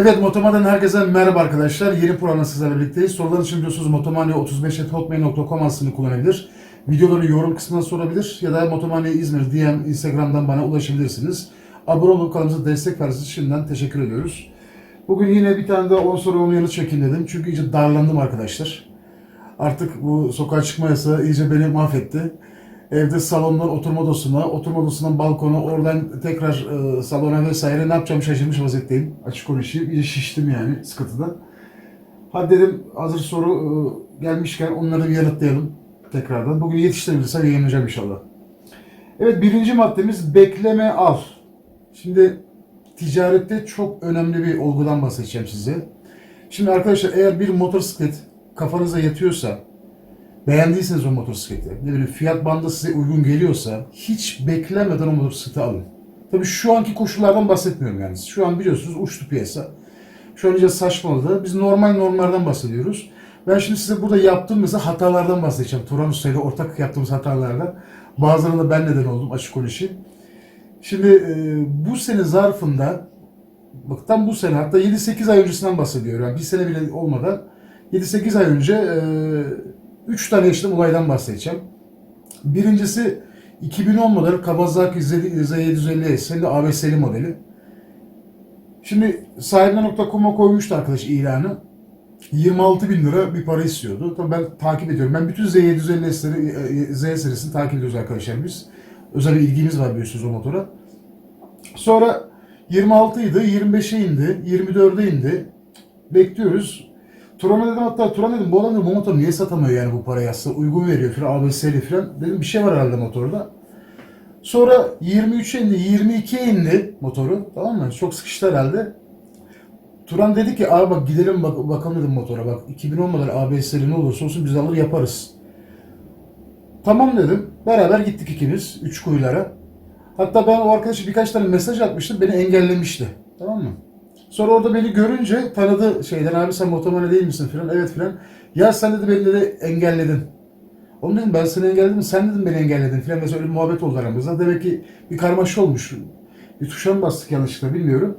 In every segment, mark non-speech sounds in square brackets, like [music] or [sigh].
Evet Motomani'den herkese merhaba arkadaşlar. Yeni programla sizlerle birlikteyiz. Sorular için biliyorsunuz motomani35.hotmail.com adresini kullanabilir. Videoları yorum kısmına sorabilir ya da Motomani İzmir DM Instagram'dan bana ulaşabilirsiniz. Abone olup kanalımıza destek verirseniz şimdiden teşekkür ediyoruz. Bugün yine bir tane daha 10 soru 10 yanıt çekin dedim. Çünkü iyice darlandım arkadaşlar. Artık bu sokağa çıkma yasağı iyice beni mahvetti. Evde salondan oturma odasına, oturma odasından balkona, oradan tekrar e, salona vesaire ne yapacağımı şaşırmış vaziyetteyim. Açık konuşayım. İyice şiştim yani sıkıntıdan. Hadi dedim hazır soru e, gelmişken onları bir yanıtlayalım tekrardan. Bugün yetiştirebilirsem yayınlayacağım inşallah. Evet birinci maddemiz bekleme al. Şimdi ticarette çok önemli bir olgudan bahsedeceğim size. Şimdi arkadaşlar eğer bir motosiklet kafanıza yatıyorsa, beğendiyseniz o motosikleti, ne bileyim fiyat bandı size uygun geliyorsa hiç beklemeden o motosikleti alın. Tabii şu anki koşullardan bahsetmiyorum yani. Şu an biliyorsunuz uçtu piyasa. Şu an iyice saçmaladı. Biz normal normlardan bahsediyoruz. Ben şimdi size burada yaptığım mesela hatalardan bahsedeceğim. Turan Usta ile ortak yaptığımız hatalardan. Bazılarında ben neden oldum açık konuşayım. Şimdi e, bu sene zarfında bak tam bu sene hatta 7-8 ay öncesinden bahsediyorum. Yani bir sene bile olmadan 7-8 ay önce 3 tane yaşadığım olaydan bahsedeceğim. Birincisi 2010 model Kawasaki Z750S hem de ABS'li modeli. Şimdi sahibine.com'a koymuştu arkadaş ilanı. 26 bin lira bir para istiyordu. Tabii ben takip ediyorum. Ben bütün Z750S'leri, e, Z serisini takip ediyoruz arkadaşlar biz. Özel bir ilgimiz var biliyorsunuz o motora. Sonra 26 idi, 25'e indi, 24'e indi. Bekliyoruz. Turan'a dedim hatta Turan dedim bu adam bu motor niye satamıyor yani bu parayı aslında uygun veriyor falan ABS'li falan. Dedim bir şey var herhalde motorda. Sonra 23'e indi, 22'ye indi motoru. Tamam mı? Çok sıkıştı herhalde. Turan dedi ki abi bak gidelim bak, bakalım dedim motora bak 2010 model ABS'li ne olursa olsun biz alır yaparız. Tamam dedim. Beraber gittik ikimiz. Üç kuyulara. Hatta ben o arkadaşa birkaç tane mesaj atmıştım. Beni engellemişti. Tamam mı? Sonra orada beni görünce tanıdı şeyden abi sen motomane değil misin filan. Evet filan. Ya sen dedi beni dedi engelledin. Oğlum dedim ben seni engelledim. Sen dedim beni engelledin filan. Mesela öyle bir muhabbet oldu aramızda. Demek ki bir karmaşa olmuş. Bir tuşa mı bastık yanlışlıkla bilmiyorum.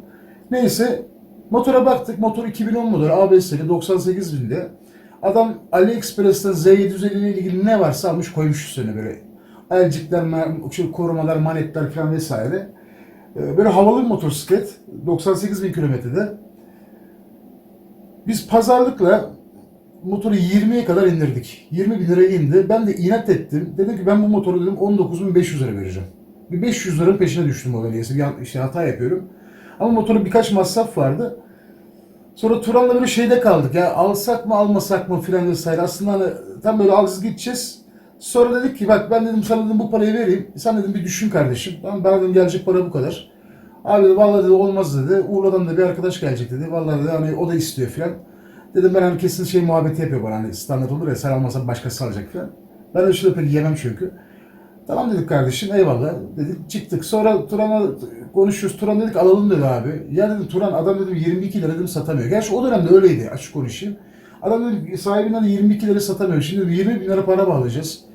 Neyse motora baktık. Motor 2010 model ABS'li 98 binde. Adam AliExpress'ten Z750 ile ilgili ne varsa almış koymuş üstüne böyle. Elcikler, şey, korumalar, manetler falan vesaire. Ee, Böyle havalı bir motosiklet. 98 bin kilometrede. Biz pazarlıkla motoru 20'ye kadar indirdik. 20 bin liraya indi. Ben de inat ettim. Dedim ki ben bu motoru dedim 19.500 lira vereceğim. Bir 500 liranın peşine düştüm o niyeyse. Bir işte hata yapıyorum. Ama motorun birkaç masraf vardı. Sonra Turan'la böyle şeyde kaldık ya alsak mı almasak mı filan vesaire. Aslında hani tam böyle alız gideceğiz. Sonra dedik ki bak ben dedim sana dedim bu parayı vereyim. Sen dedim bir düşün kardeşim. Ben dedim gelecek para bu kadar. Abi dedi vallahi dedi olmaz dedi. Urla'dan da bir arkadaş gelecek dedi. Vallahi dedi hani o da istiyor filan. Dedim ben hani kesin şey muhabbeti yapıyor bana hani standart olur ya sen almasan başkası alacak filan. Ben öyle şeyleri pek yemem çünkü. Tamam dedik kardeşim eyvallah dedik çıktık. Sonra Turan'a konuşuyoruz. Turan dedik alalım dedi abi. Ya dedim Turan adam dedim 22 lira dedim satamıyor. Gerçi o dönemde öyleydi açık konuşayım. Adam dedim sahibinden 22 lira satamıyor. Şimdi dedim 20 bin lira para bağlayacağız.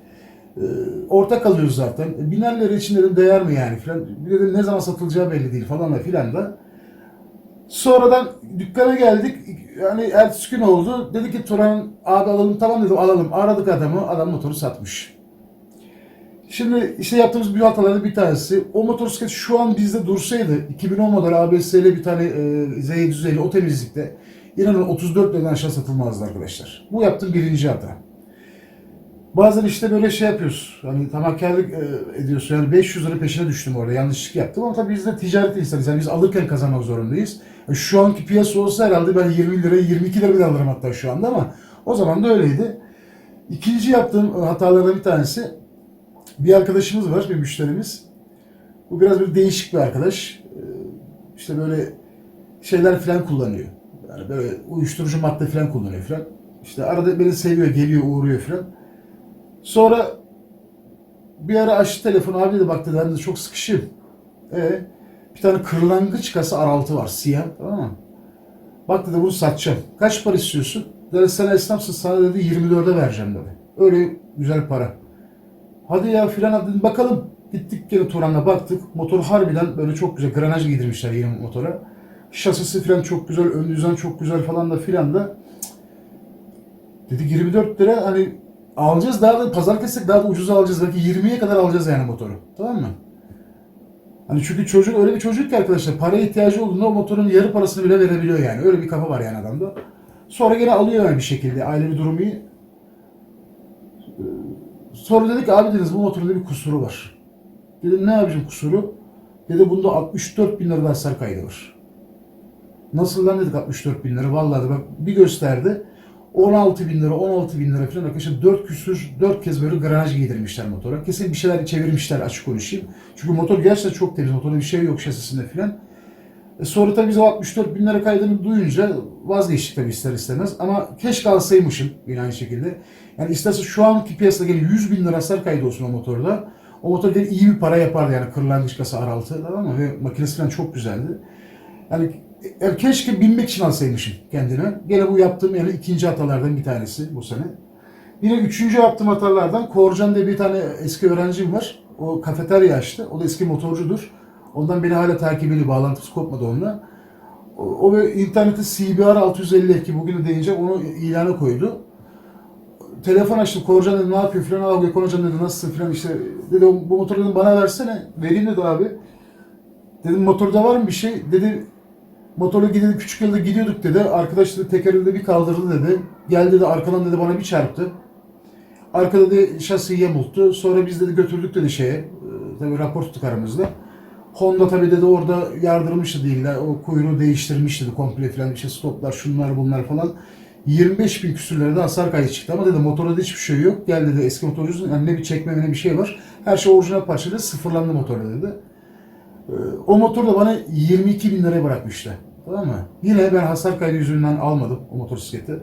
Ee, ortak alıyoruz zaten. E, Biner lira için dedim değer mi yani filan. Bir dedim ne zaman satılacağı belli değil falan da filan da. Sonradan dükkana geldik. Yani ertesi gün oldu. Dedi ki Turan abi alalım tamam dedim alalım. Aradık adamı. Adam motoru satmış. Şimdi işte yaptığımız bir hatalardan bir tanesi. O motosiklet şu an bizde dursaydı 2010 model ABS'li bir tane e, Z750 o temizlikte inanın 34 liradan aşağı satılmazdı arkadaşlar. Bu yaptığım birinci hata. Bazen işte böyle şey yapıyoruz. Hani tamahkarlık e, ediyorsun. Yani 500 lira peşine düştüm orada. Yanlışlık yaptım ama tabii biz de ticaret insanıyız. Yani biz alırken kazanmak zorundayız. E, Şu anki piyasa olsa herhalde ben 20 liraya 22 lira bile alırım hatta şu anda ama o zaman da öyleydi. İkinci yaptığım e, hatalardan bir tanesi bir arkadaşımız var, bir müşterimiz. Bu biraz bir değişik bir arkadaş. İşte böyle şeyler falan kullanıyor. Yani böyle uyuşturucu madde falan kullanıyor falan. İşte arada beni seviyor, geliyor, uğruyor falan. Sonra bir ara açtı telefonu abi dedi bak dedi de çok sıkışım. E bir tane kırlangıç kasa R6 var siyah tamam mı? Bak dedi bunu satacağım. Kaç para istiyorsun? Dedi sen esnafsın sana dedi 24'e vereceğim dedi. Öyle güzel para. Hadi ya filan dedim bakalım. Gittik geri Turan'la baktık. Motor harbiden böyle çok güzel granaj giydirmişler yeni motora. Şasisi falan çok güzel, ön düzen çok güzel falan da filan da. Cık. Dedik 24 lira hani alacağız daha da pazar kessek daha da ucuza alacağız. Belki 20'ye kadar alacağız yani motoru. Tamam mı? Hani çünkü çocuk öyle bir çocuk ki arkadaşlar paraya ihtiyacı olduğunda o motorun yarı parasını bile verebiliyor yani. Öyle bir kafa var yani adamda. Sonra gene alıyor yani bir şekilde. Ailevi durumu iyi. Sonra dedik abi dediniz bu motorun bir kusuru var. Dedim ne yapacağım kusuru? Dedi bunda 64 bin lira hasar kaydı var. Nasıl lan dedik 64 bin lira? Vallahi bak bir gösterdi. 16 bin lira, 16 bin lira falan arkadaşlar 4 küsür, 4 kez böyle granaj giydirmişler motora. Kesin bir şeyler çevirmişler açık konuşayım. Çünkü motor gerçekten çok temiz. Motorda bir şey yok şasisinde falan. E sonra tabii biz o 64 bin lira kaydını duyunca vazgeçtik tabii ister istemez. Ama keşke alsaymışım yine aynı şekilde. Yani isterse şu anki piyasada gene 100 bin lira hasar kaydı olsun o motorda. O motor gene iyi bir para yapardı yani kırlangıç kasa R6 tamam mı? Ve makinesi falan çok güzeldi. Yani e, keşke binmek için alsaymışım kendine. Gene bu yaptığım yani ikinci hatalardan bir tanesi bu sene. Yine üçüncü yaptığım hatalardan Korcan diye bir tane eski öğrencim var. O kafeterya açtı. O da eski motorcudur. Ondan beni hala takip ediyor. Bağlantısı kopmadı onunla. O, o ve internette CBR 650 ki bugün de deyince onu ilana koydu. Telefon açtım. Korcan dedi ne yapıyor filan. Abi hocam dedi nasılsın filan işte. Dedi "O- bu motoru bana versene. Vereyim dedi abi. Dedim motorda var mı bir şey? Dedi motorla gidelim küçük yolda gidiyorduk dedi. Arkadaş dedi tekerinde bir kaldırdı dedi. Geldi dedi arkadan dedi bana bir çarptı. Arkada dedi şasiyi yamulttu. Sonra biz dedi götürdük dedi şeye. E, tabii rapor tuttuk aramızda. Honda tabii dedi orada yardırmıştı değil de o kuyruğu değiştirmiş dedi komple falan işte stoplar şunlar bunlar falan. 25 bin küsürlerde hasar kaydı çıktı ama dedi motorda da hiçbir şey yok. Gel dedi eski motorcusun yani ne bir çekme ne bir şey var. Her şey orijinal parçayla sıfırlandı motorda dedi. Ee, O motor da bana 22 bin liraya bırakmıştı. Tamam mı? Yine ben hasar kaydı yüzünden almadım o motosikleti.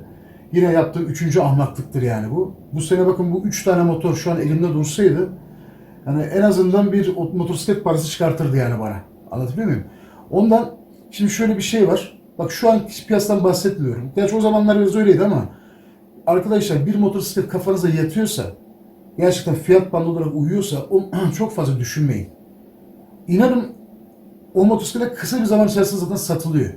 Yine yaptığım üçüncü ahmaklıktır yani bu. Bu sene bakın bu üç tane motor şu an elimde dursaydı yani en azından bir motosiklet parası çıkartırdı yani bana. Anlatabiliyor muyum? Ondan şimdi şöyle bir şey var. Bak şu an piyasadan bahsetmiyorum. Gerçi o zamanlar biraz öyleydi ama arkadaşlar bir motosiklet kafanıza yatıyorsa gerçekten fiyat bandı olarak uyuyorsa [clears throat] çok fazla düşünmeyin. İnanın o motosiklet kısa bir zaman içerisinde zaten satılıyor.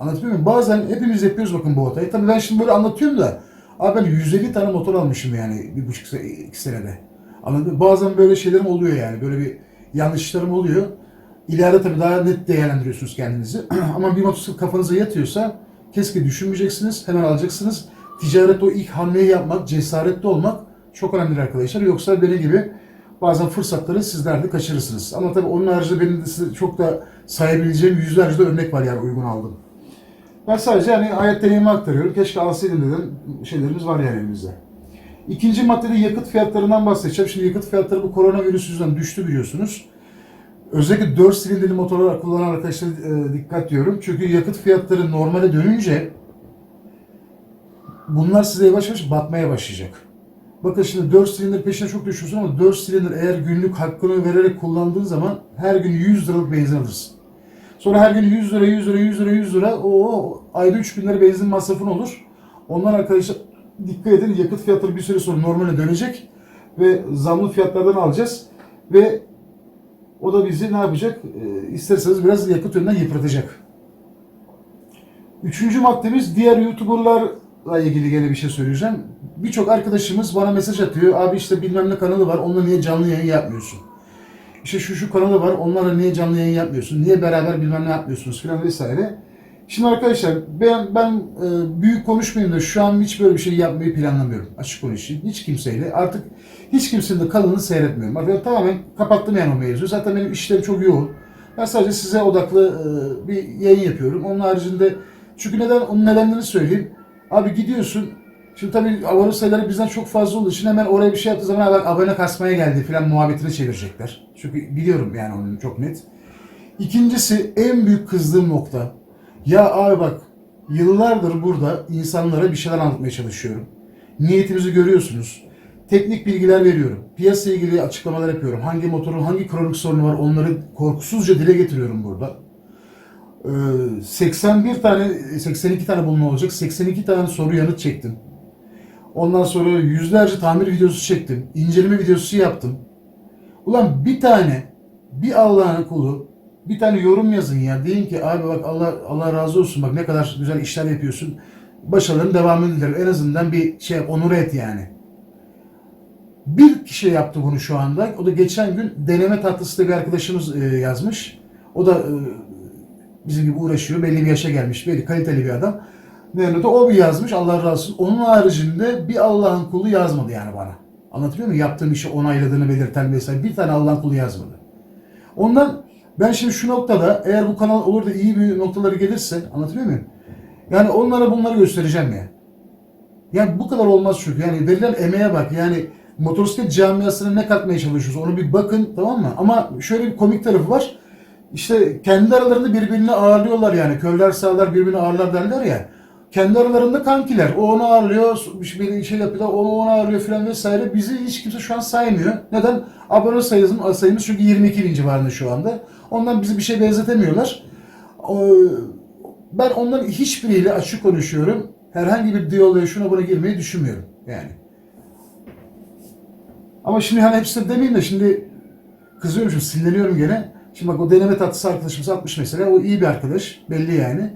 Anlatabiliyor muyum? Bazen hepimiz yapıyoruz bakın bu hatayı. Tabii ben şimdi böyle anlatıyorum da abi ben 150 tane motor almışım yani bir buçuk iki senede. Anladın mı? Bazen böyle şeylerim oluyor yani. Böyle bir yanlışlarım oluyor. İleride tabii daha net değerlendiriyorsunuz kendinizi. [clears throat] Ama bir motosiklet kafanıza yatıyorsa keşke düşünmeyeceksiniz. Hemen alacaksınız. Ticarette o ilk hamleyi yapmak, cesaretli olmak çok önemli arkadaşlar. Yoksa benim gibi bazen fırsatları sizler de kaçırırsınız. Ama tabii onun haricinde benim de size çok da sayabileceğim yüzlerce de örnek var yani uygun aldım. Ben sadece hani hayat deneyimi aktarıyorum. Keşke alsaydım dedim. Şeylerimiz var yani elimizde. İkinci maddede yakıt fiyatlarından bahsedeceğim. Şimdi yakıt fiyatları bu koronavirüs yüzünden düştü biliyorsunuz. Özellikle 4 silindirli motorlar kullanan arkadaşlara e, dikkat diyorum. Çünkü yakıt fiyatları normale dönünce bunlar size yavaş yavaş batmaya başlayacak. Bakın şimdi 4 silindir peşine çok düşüyorsun ama 4 silindir eğer günlük hakkını vererek kullandığın zaman her gün 100 liralık benzin alırsın. Sonra her gün 100 lira, 100 lira, 100 lira, 100 lira o ayda 3000 lira benzin masrafın olur. Ondan arkadaşlar dikkat edin yakıt fiyatları bir süre sonra normale dönecek ve zamlı fiyatlardan alacağız ve o da bizi ne yapacak? E, isterseniz biraz yakıt yönünden yıpratacak. Üçüncü maddemiz diğer YouTuber'larla ilgili gene bir şey söyleyeceğim. Birçok arkadaşımız bana mesaj atıyor. Abi işte bilmem ne kanalı var. Onunla niye canlı yayın yapmıyorsun? İşte şu şu kanalı var. Onlarla niye canlı yayın yapmıyorsun? Niye beraber bilmem ne yapmıyorsunuz filan vesaire. Şimdi arkadaşlar ben ben e, büyük konuşmayayım da şu an hiç böyle bir şey yapmayı planlamıyorum. Açık konuşayım. Hiç kimseyle. Artık hiç kimsenin de kanalını seyretmiyorum. Artık tamamen kapattım yani o mevzuyu. Zaten benim işlerim çok yoğun. Ben sadece size odaklı e, bir yayın yapıyorum. Onun haricinde çünkü neden onun nedenlerini söyleyeyim. Abi gidiyorsun. Şimdi tabii abone sayıları bizden çok fazla olduğu için hemen oraya bir şey yaptığı zaman abone kasmaya geldi falan muhabbetini çevirecekler. Çünkü biliyorum yani onu çok net. İkincisi en büyük kızdığım nokta. Ya abi bak yıllardır burada insanlara bir şeyler anlatmaya çalışıyorum. Niyetimizi görüyorsunuz. Teknik bilgiler veriyorum. Piyasa ilgili açıklamalar yapıyorum. Hangi motorun hangi kronik sorunu var onları korkusuzca dile getiriyorum burada. Ee, 81 tane 82 tane bulma olacak. 82 tane soru yanıt çektim. Ondan sonra yüzlerce tamir videosu çektim. inceleme videosu yaptım. Ulan bir tane bir Allah'ın kulu bir tane yorum yazın ya. Deyin ki abi bak Allah Allah razı olsun bak ne kadar güzel işler yapıyorsun. Başarıların devamını dilerim. En azından bir şey onur et yani. Bir kişi yaptı bunu şu anda. O da geçen gün deneme tatlısı bir arkadaşımız e, yazmış. O da e, bizim gibi uğraşıyor. Belli bir yaşa gelmiş. Belli kaliteli bir adam. Yani o bir yazmış. Allah razı olsun. Onun haricinde bir Allah'ın kulu yazmadı yani bana. Anlatabiliyor muyum? Yaptığım işi onayladığını belirten vesaire. Bir tane Allah'ın kulu yazmadı. Ondan ben şimdi şu noktada eğer bu kanal olur da iyi bir noktaları gelirse anlatabiliyor muyum? Yani onlara bunları göstereceğim ya. Yani bu kadar olmaz çünkü. Yani verilen emeğe bak. Yani motosiklet camiasına ne katmaya çalışıyoruz onu bir bakın tamam mı? Ama şöyle bir komik tarafı var. İşte kendi aralarında birbirini ağırlıyorlar yani. Körler sağlar birbirini ağırlar derler ya. Kendi aralarında kankiler. O onu ağırlıyor, bir şey yapıyorlar, o onu ağırlıyor filan vesaire. Bizi hiç kimse şu an saymıyor. Neden? Abone sayımız, sayımız çünkü 22 bin civarında şu anda. Ondan bizi bir şey benzetemiyorlar. Ee, Ben onların hiçbiriyle açık konuşuyorum. Herhangi bir diyaloğa şuna buna girmeyi düşünmüyorum. Yani. Ama şimdi hani hepsini demeyeyim de şimdi kızıyorum şimdi sinirleniyorum gene. Şimdi bak o deneme tatlısı arkadaşımız atmış mesela. O iyi bir arkadaş. Belli yani.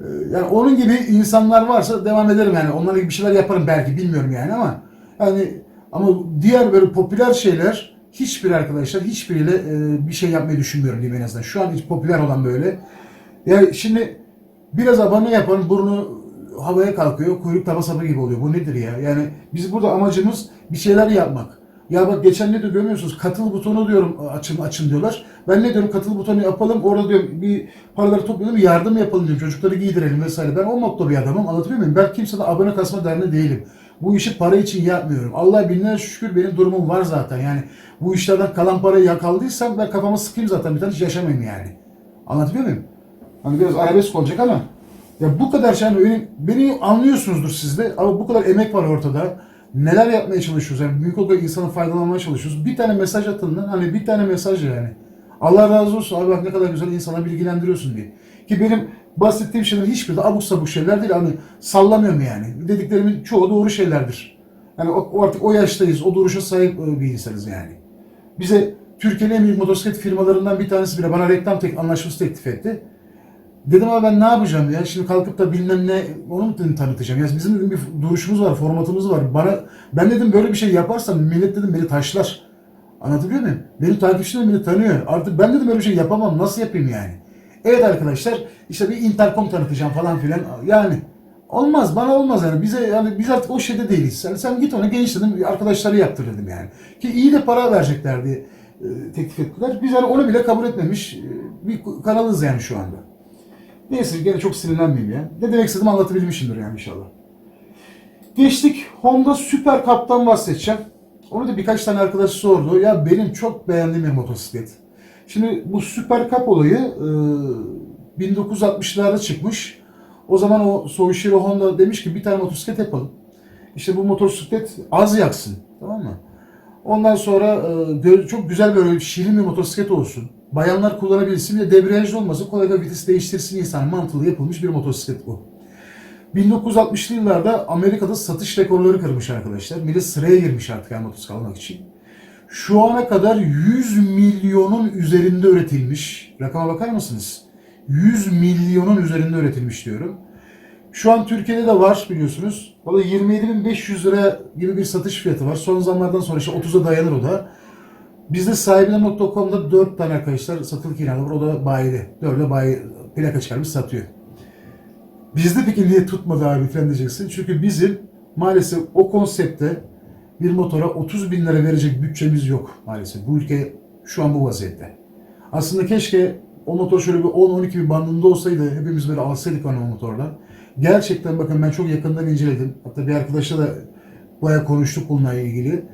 Ee, Yani onun gibi insanlar varsa devam ederim yani. Onlarla bir şeyler yaparım belki bilmiyorum yani ama yani ama diğer böyle popüler şeyler hiçbir arkadaşlar hiçbiriyle e, bir şey yapmayı düşünmüyorum diyeyim en azından. Şu an hiç popüler olan böyle. Ya şimdi biraz abone yapan burnu havaya kalkıyor. Kuyruk tava sapı gibi oluyor. Bu nedir ya? Yani biz burada amacımız bir şeyler yapmak. Ya bak geçen ne de görmüyorsunuz? Katıl butonu diyorum açın açın diyorlar. Ben ne diyorum katıl butonu yapalım. Orada diyorum bir paraları toplayalım yardım yapalım diyorum. Çocukları giydirelim vesaire. Ben o motto bir adamım. Anlatabiliyor muyum? Ben kimseden abone kasma derdinde değilim. Bu işi para için yapmıyorum. Allah binlerce şükür benim durumum var zaten. Yani bu işlerden kalan parayı yakaldıysam ben kafama sıkayım zaten. Bir tane hiç yaşamayayım yani. Anlatabiliyor muyum? Hani biraz arabesk olacak ama ya bu kadar şey beni, beni anlıyorsunuzdur siz de ama bu kadar emek var ortada. Neler yapmaya çalışıyoruz yani büyük olarak insanın faydalanmaya çalışıyoruz. Bir tane mesaj atın hani bir tane mesaj yani. Allah razı olsun abi bak ne kadar güzel insana bilgilendiriyorsun diye. Ki benim bahsettiğim şeyler hiçbir de abuk sabuk şeyler değil hani sallamıyorum yani. Dediklerimin çoğu doğru şeylerdir. Yani o, o artık o yaştayız, o duruşa sahip e, bir insanız yani. Bize Türkiye'nin en büyük motosiklet firmalarından bir tanesi bile bana reklam tek anlaşması teklif etti. Dedim abi ben ne yapacağım ya? Şimdi kalkıp da bilmem ne onu mu dedim tanıtacağım? Ya bizim dedim bir duruşumuz var, formatımız var. Bana ben dedim böyle bir şey yaparsam millet dedim beni taşlar. Anlatabiliyor muyum? Benim takipçilerim beni tanıyor. Artık ben dedim böyle bir şey yapamam. Nasıl yapayım yani? Evet arkadaşlar işte bir intercom tanıtacağım falan filan. Yani olmaz bana olmaz yani. Bize yani biz artık o şeyde değiliz. Yani sen git ona genç dedim arkadaşları yaptır dedim yani. Ki iyi de para verecekler diye e, teklif ettiler. Biz yani onu bile kabul etmemiş e, bir kanalız yani şu anda. Neyse gene çok sinirlenmeyeyim ya. Ne demek istediğimi anlatabilmişimdir yani inşallah. Geçtik Honda Super Cup'tan bahsedeceğim. Onu da birkaç tane arkadaş sordu. Ya benim çok beğendiğim bir motosiklet. Şimdi bu Super Cup olayı e, 1960'larda çıkmış. O zaman o Soichiro Honda demiş ki bir tane motosiklet yapalım. İşte bu motosiklet az yaksın. Tamam mı? Ondan sonra e, çok güzel böyle şirin bir motosiklet olsun. Bayanlar kullanabilsin ve debriyajlı olmasın. Kolayca vites değiştirsin insan mantığıyla yapılmış bir motosiklet bu. 1960'lı yıllarda Amerika'da satış rekorları kırmış arkadaşlar. Millet sıraya girmiş artık yani motosiklet almak için. Şu ana kadar 100 milyonun üzerinde üretilmiş. Rakama bakar mısınız? 100 milyonun üzerinde üretilmiş diyorum. Şu an Türkiye'de de var biliyorsunuz. Valla 27.500 lira gibi bir satış fiyatı var. Son zamanlardan sonra işte 30'a dayanır o da. Bizde sahibine.com'da 4 tane arkadaşlar satılık ilanı var. O da bayide. 4'e bayi plaka çıkarmış satıyor. Bizde peki niye tutmadı abi falan diyeceksin. Çünkü bizim maalesef o konsepte bir motora 30 bin lira verecek bütçemiz yok maalesef. Bu ülke şu an bu vaziyette. Aslında keşke o motor şöyle bir 10-12 bin bandında olsaydı hepimiz böyle alsaydık onu o motorla. Gerçekten bakın ben çok yakından inceledim. Hatta bir arkadaşla da bayağı konuştuk bununla ilgili.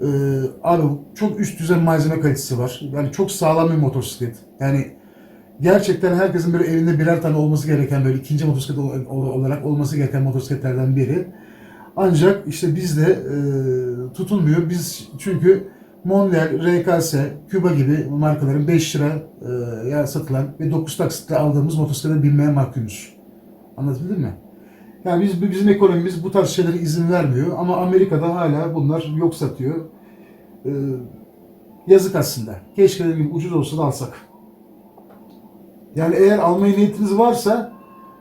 Ee, abi çok üst düzey malzeme kalitesi var. Yani çok sağlam bir motosiklet. Yani gerçekten herkesin böyle evinde birer tane olması gereken böyle ikinci motosiklet ol- ol- olarak olması gereken motosikletlerden biri. Ancak işte bizde e, tutulmuyor. Biz çünkü Mondial, RKS, Küba gibi markaların 5 lira e, satılan ve 9 taksitle aldığımız motosiklete binmeye mahkumuz. Anlatabildim mi? Yani biz bizim ekonomimiz bu tarz şeylere izin vermiyor ama Amerika'da hala bunlar yok satıyor. Ee, yazık aslında. Keşke dediğim ucuz olsa da alsak. Yani eğer almaya niyetiniz varsa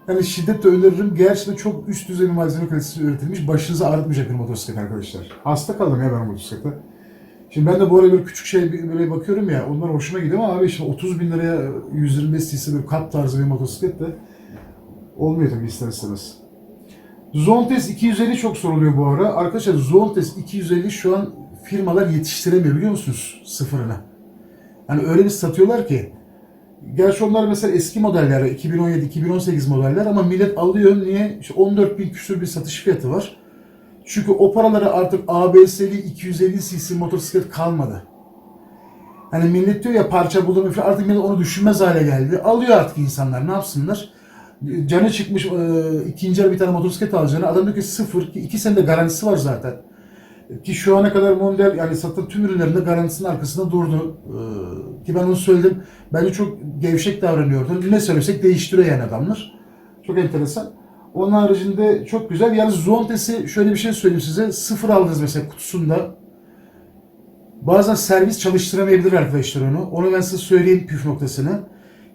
yani şiddetle öneririm. Gerçekten çok üst düzey bir malzeme kalitesi üretilmiş. Başınızı ağrıtmayacak bir motosiklet arkadaşlar. Hasta kaldım ya ben motosiklete. Şimdi ben de bu ara böyle küçük şey böyle bakıyorum ya onlar hoşuma gidiyor ama abi şimdi 30 bin liraya 125 cc bir kat tarzı bir motosiklet de olmuyor tabii ister istemez. Zontes 250 çok soruluyor bu ara. Arkadaşlar Zontes 250 şu an firmalar yetiştiremiyor biliyor musunuz sıfırına. Yani öyle bir satıyorlar ki. Gerçi onlar mesela eski modeller, 2017-2018 modeller ama millet alıyor. Niye? İşte 14 bin küsür bir satış fiyatı var. Çünkü o paralara artık ABS'li 250 cc motosiklet kalmadı. Hani millet diyor ya parça bulunmuyor falan artık millet onu düşünmez hale geldi. Alıyor artık insanlar ne yapsınlar? Canı çıkmış e, ikinci el bir tane motosiklet alacağını adam diyor ki sıfır ki iki senede garantisi var zaten. Ki şu ana kadar model yani satılan tüm ürünlerinde garantisinin arkasında durdu. Ee, ki ben onu söyledim. Bence çok gevşek davranıyordu. Ne söylesek değiştiriyor yani adamlar. Çok enteresan. Onun haricinde çok güzel. Yani Zontes'i şöyle bir şey söyleyeyim size. Sıfır aldınız mesela kutusunda. Bazen servis çalıştıramayabilir arkadaşlar onu. Onu ben size söyleyeyim püf noktasını.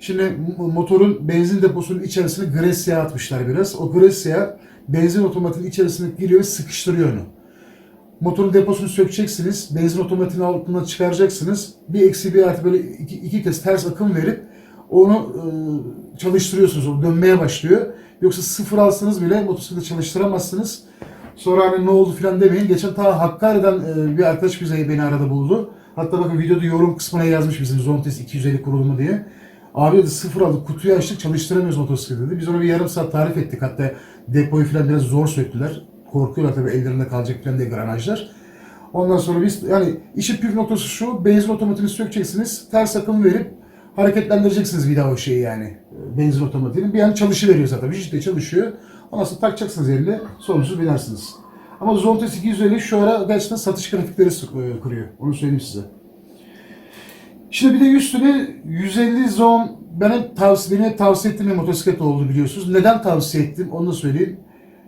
Şimdi motorun benzin deposunun içerisine Grecia atmışlar biraz. O Grecia benzin otomatiğinin içerisine giriyor ve sıkıştırıyor onu. Motorun deposunu sökeceksiniz. Benzin otomatiğini altından çıkaracaksınız. Bir eksi bir artı böyle iki, iki kez ters akım verip onu e, çalıştırıyorsunuz. O dönmeye başlıyor. Yoksa sıfır alsanız bile motosikleti çalıştıramazsınız. Sonra hani ne oldu filan demeyin. Geçen ta Hakkari'den e, bir arkadaş bize beni arada buldu. Hatta bakın videoda yorum kısmına yazmış bizim Zontes 250 kurulumu diye. Abi dedi sıfır aldık kutuyu açtık çalıştıramıyoruz motosikleti dedi. Biz ona bir yarım saat tarif ettik. Hatta depoyu filan biraz zor söktüler. Korkuyorlar tabii ellerinde kalacak filan diye granajlar. Ondan sonra biz yani işin püf noktası şu. Benzin otomatiğini sökeceksiniz. Ters akım verip hareketlendireceksiniz vida o şeyi yani. Benzin otomatiğini. Bir an çalışıveriyor zaten. Bir işte çalışıyor. Ondan sonra takacaksınız eline. Sonunsuz binersiniz. Ama Zontes 250 şu ara gerçekten satış grafikleri sık- kuruyor. Onu söyleyeyim size. Şimdi bir de üstüne 150 zon benim tavsiye, benim tavsiye ettiğim motosiklet oldu biliyorsunuz. Neden tavsiye ettim onu da söyleyeyim.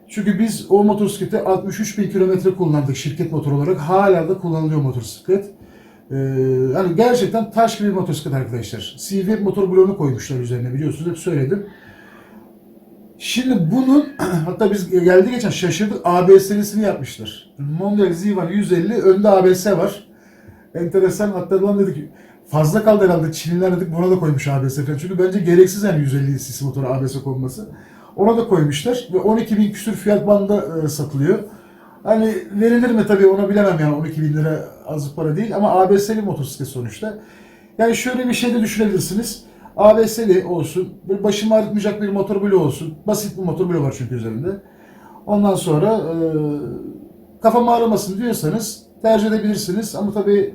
Çünkü biz o motosikleti 63 bin kilometre kullandık şirket motor olarak. Hala da kullanılıyor motosiklet. Ee, yani gerçekten taş gibi bir motosiklet arkadaşlar. CV motor bloğunu koymuşlar üzerine biliyorsunuz hep söyledim. Şimdi bunun [clears throat] hatta biz geldi geçen şaşırdık ABS'lisini yapmışlar. Mondial Z1 150 önde ABS var. Enteresan hatta lan dedik fazla kaldı herhalde Çinliler dedik buna da koymuş ABS falan. Çünkü bence gereksiz yani 150 cc motora ABS konması. Ona da koymuşlar ve 12 bin küsür fiyat bandında e, satılıyor. Hani verilir mi tabii onu bilemem yani 12 bin lira az para değil ama ABS'li motosiklet sonuçta. Yani şöyle bir şey de düşünebilirsiniz. ABS'li olsun, böyle başımı ağrıtmayacak bir motor bloğu olsun. Basit bir motor bloğu var çünkü üzerinde. Ondan sonra e, kafam ağrımasın diyorsanız tercih edebilirsiniz. Ama tabii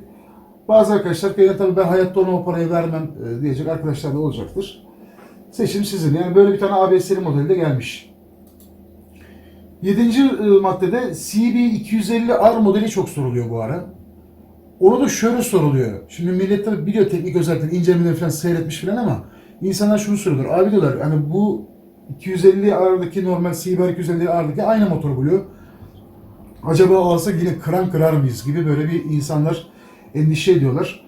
bazı arkadaşlar "Ya tabii ben hayatta ona o parayı vermem e, diyecek arkadaşlar da olacaktır. Seçim sizin. Yani böyle bir tane ABS'li modeli de gelmiş. Yedinci e, maddede CB250R modeli çok soruluyor bu ara. Onu da şöyle soruluyor. Şimdi millet tabii biliyor teknik özellikleri, incelemeleri falan seyretmiş falan ama insanlar şunu soruyorlar. Abi diyorlar hani bu 250R'daki normal CBR250R'daki aynı motor buluyor. Acaba alsak yine kıran kırar mıyız gibi böyle bir insanlar endişe ediyorlar.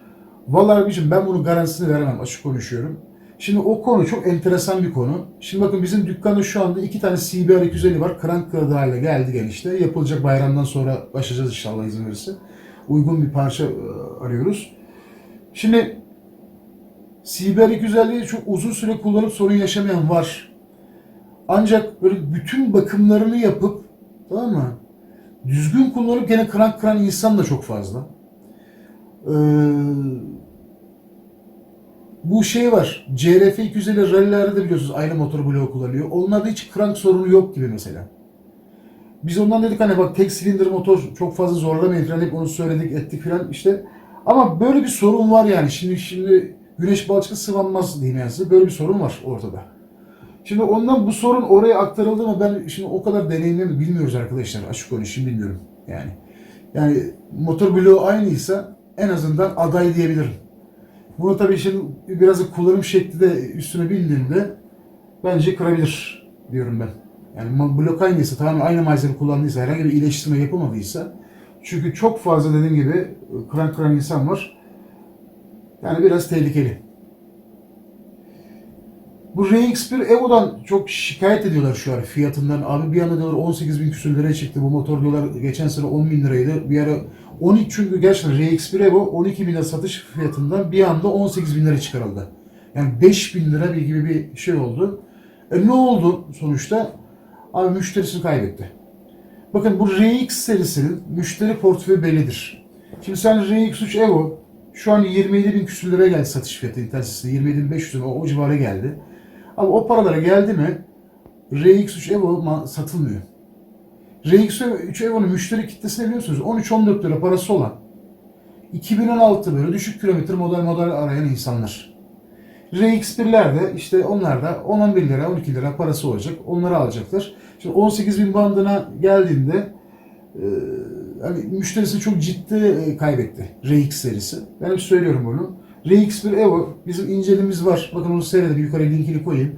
Vallahi abicim ben bunun garantisini veremem açık konuşuyorum. Şimdi o konu çok enteresan bir konu. Şimdi bakın bizim dükkanda şu anda iki tane CBR 250 var. Krank kırdı hale geldi genişte. Yapılacak bayramdan sonra başlayacağız inşallah izin verirse. Uygun bir parça e, arıyoruz. Şimdi CBR 250'yi çok uzun süre kullanıp sorun yaşamayan var. Ancak böyle bütün bakımlarını yapıp tamam mı? Düzgün kullanıp gene krank kıran insan da çok fazla. Ee, bu şey var. CRF 250 rallilerde de biliyorsunuz aynı motor bloğu kullanıyor. Onlarda hiç crank sorunu yok gibi mesela. Biz ondan dedik hani bak tek silindir motor çok fazla zorlamayın falan hep onu söyledik ettik falan işte. Ama böyle bir sorun var yani. Şimdi şimdi güneş balçıkı sıvanmaz diyeyim yani size. Böyle bir sorun var ortada. Şimdi ondan bu sorun oraya aktarıldı mı ben şimdi o kadar deneyimli bilmiyoruz arkadaşlar. Açık konuşayım bilmiyorum yani. Yani motor bloğu aynıysa en azından aday diyebilirim. Bunu tabii şimdi biraz kullanım şekli de üstüne bindiğinde bence kırabilir diyorum ben. Yani blok aynıysa, tamamen aynı malzeme kullandıysa, herhangi bir iyileştirme yapılmadıysa çünkü çok fazla dediğim gibi kıran kıran insan var. Yani biraz tehlikeli. Bu RX1 Evo'dan çok şikayet ediyorlar şu an fiyatından. Abi bir anda diyorlar 18 bin küsür liraya çıktı bu motor diyorlar. Geçen sene 10 bin liraydı. Bir ara 12 çünkü gerçekten RX1 Evo 12 bin lira satış fiyatından bir anda 18 bin lira çıkarıldı. Yani 5 bin lira bir gibi bir şey oldu. E ne oldu sonuçta? Abi müşterisini kaybetti. Bakın bu RX serisinin müşteri portföyü bellidir. Şimdi sen RX3 Evo şu an 27 bin küsür liraya geldi satış fiyatı internet sitesinde. 27 500 lira o, o civara geldi. Ama o paralara geldi mi RX3 Evo satılmıyor. RX3 Evo'nun müşteri kitlesini biliyorsunuz 13-14 lira parası olan 2016 böyle düşük kilometre model model arayan insanlar. RX1'ler de işte onlar da 10-11 lira 12 lira parası olacak. Onları alacaklar. Şimdi 18 bin bandına geldiğinde e, hani müşterisi çok ciddi kaybetti RX serisi. Ben hep söylüyorum bunu. RX1 Evo bizim incelimiz var. Bakın onu seyredin yukarıya linkini koyayım.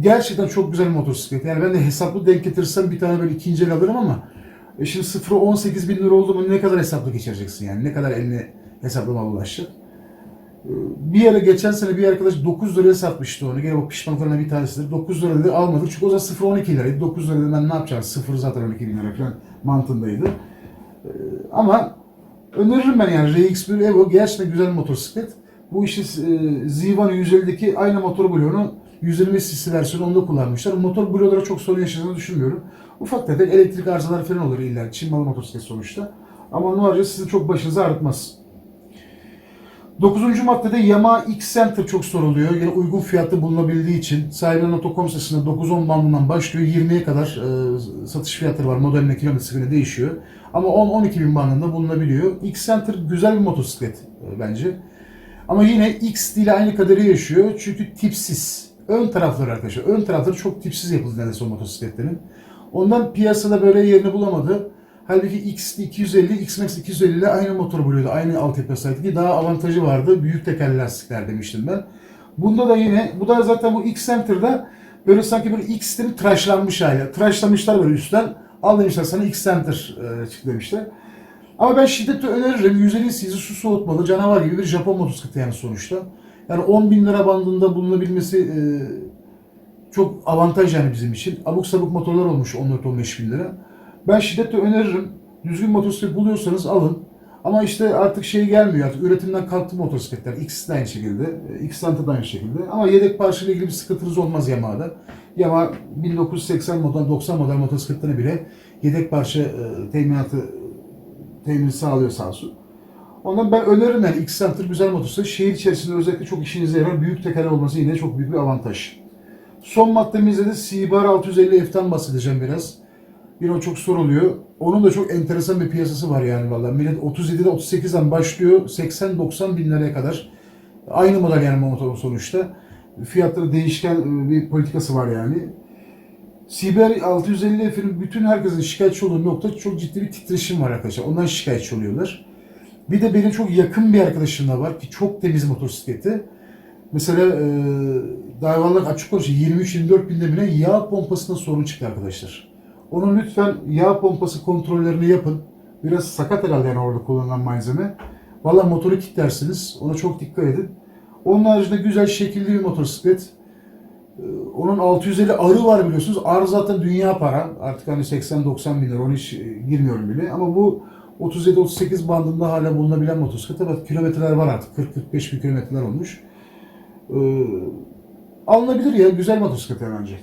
Gerçekten çok güzel motosiklet. Yani ben de hesaplı denk getirirsem bir tane böyle ikinci el alırım ama e şimdi 0'a 18 bin lira oldu mu ne kadar hesaplı geçireceksin yani? Ne kadar eline hesaplama ulaşacak? Bir ara geçen sene bir arkadaş 9 liraya satmıştı onu. Gene o pişmanlıklarından bir tanesidir. 9 lira dedi almadık. Çünkü o zaman 0 12 liraydı. 9 lira dedim ben ne yapacağım? 0 zaten 12 bin lira falan mantığındaydı. Ee, Ama öneririm ben yani RX1 Evo gerçekten güzel bir motosiklet. Bu işi e, Zivan 150'deki aynı motor bloğunu 120 cc versiyonu onda kullanmışlar. Motor bloğlara çok sorun yaşadığını düşünmüyorum. Ufak tefek elektrik arızaları falan olur illa. Çin malı motosiklet sonuçta. Ama onun haricinde sizin çok başınızı ağrıtmaz. Dokuzuncu maddede Yamaha X Center çok soruluyor. Yine uygun fiyatlı bulunabildiği için sahibinden.com sitesinde 9-10 bandından başlıyor. 20'ye kadar e, satış fiyatları var. Modeline kilometresine değişiyor. Ama 10-12 bin bandında bulunabiliyor. X Center güzel bir motosiklet e, bence. Ama yine X ile aynı kaderi yaşıyor. Çünkü tipsiz. Ön tarafları arkadaşlar. Ön tarafları çok tipsiz yapıldı neredeyse o motosikletlerin. Ondan piyasada böyle yerini bulamadı. Halbuki X 250, X-Max 250 ile aynı motor buluyordu. Aynı altyapıya sahipti ki daha avantajı vardı. Büyük tekerli lastikler demiştim ben. Bunda da yine, bu da zaten bu X Center'da böyle sanki böyle X'lerin tıraşlanmış hali. Tıraşlamışlar böyle üstten. Al demişler sana X Center e, çıktı demişler. Ama ben şiddetle öneririm. 150 cc su soğutmalı canavar gibi bir Japon motosikleti yani sonuçta. Yani 10 bin lira bandında bulunabilmesi e, çok avantaj yani bizim için. Abuk sabuk motorlar olmuş 14-15 bin lira. Ben şiddetle öneririm. Düzgün motosiklet buluyorsanız alın. Ama işte artık şey gelmiyor artık üretimden kalktı motosikletler. X de aynı şekilde. e, X da aynı şekilde. Ama yedek parçayla ilgili bir sıkıntınız olmaz Yamaha'da. Yamaha 1980 model 90 model motosikletlerine bile yedek parça e, teminatı temin sağlıyor sağ olsun. Ondan ben öneririm yani X Center güzel motosiklet. Şehir içerisinde özellikle çok işinize yarar. Büyük tekerle olması yine çok büyük bir avantaj. Son maddemizde de Sibar 650 F'ten bahsedeceğim biraz. Yine o çok soruluyor. Onun da çok enteresan bir piyasası var yani vallahi. Millet 37'de 38'den başlıyor 80-90 bin liraya kadar. Aynı model yani motorun sonuçta. Fiyatları değişken e, bir politikası var yani. Siber 650 F'in bütün herkesin şikayetçi olduğu nokta çok ciddi bir titreşim var arkadaşlar. Ondan şikayetçi oluyorlar. Bir de benim çok yakın bir arkadaşım da var ki çok temiz motosikleti. Mesela e, davalık açık konuşuyor 23-24 binde bile yağ pompasında sorun çıktı arkadaşlar. Onun lütfen yağ pompası kontrollerini yapın. Biraz sakat herhalde yani orada kullanılan malzeme. Valla motoru kilitlersiniz. Ona çok dikkat edin. Onun haricinde güzel şekilli bir motosiklet. Ee, Onun 650 arı var biliyorsunuz. Arı zaten dünya para. Artık hani 80-90 bin lira. Onu hiç girmiyorum bile. Ama bu 37-38 bandında hala bulunabilen motosiklet. Evet kilometreler var artık. 40-45 bin kilometreler olmuş. Ee, alınabilir ya. Güzel motosiklet yani bence.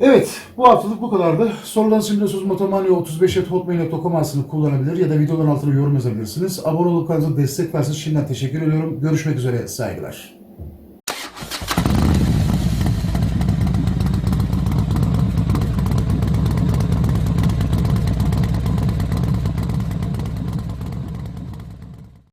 Evet, bu haftalık bu kadardı. Sorularınız için biliyorsunuz motomania35.hotmail.com adresini kullanabilir ya da videoların altına yorum yazabilirsiniz. Abone olup kanalımıza destek versiniz şimdiden teşekkür ediyorum. Görüşmek üzere, saygılar.